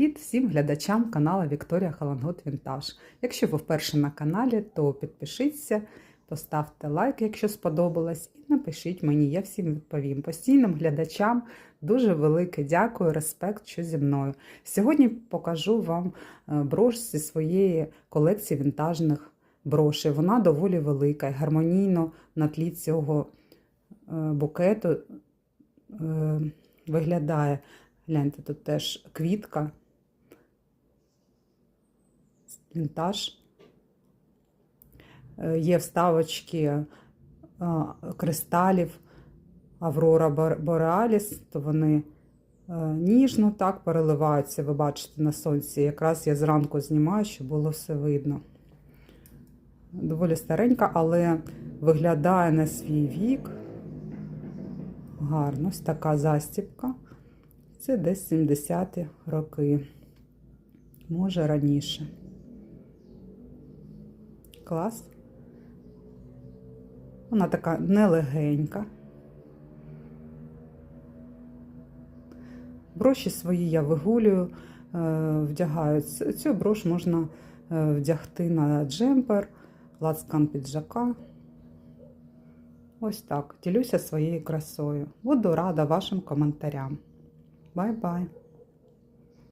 Привіт всім глядачам каналу Вікторія Халангут Вінтаж. Якщо ви вперше на каналі, то підпишіться, поставте лайк, якщо сподобалось, і напишіть мені, я всім відповім. Постійним глядачам дуже велике дякую, респект, що зі мною. Сьогодні покажу вам е, брош зі своєї колекції вінтажних брошей. Вона доволі велика і гармонійно на тлі цього е, букету е, виглядає. Гляньте, тут теж квітка, вінтаж. Е, Є вставочки е, кристалів Аврора Бореаліс, то вони е, ніжно так переливаються, ви бачите на сонці. Якраз я зранку знімаю, щоб було все видно. Доволі старенька, але виглядає на свій вік. Гарно, ось така застібка. Це десь 70-ті роки, може раніше. Клас. Вона така нелегенька. Броші свої я вигулюю, е, вдягаю. Цю брош можна е, вдягти на джемпер, лацкан піджака. Ось так. Ділюся своєю красою. Буду рада вашим коментарям. Бай-бай!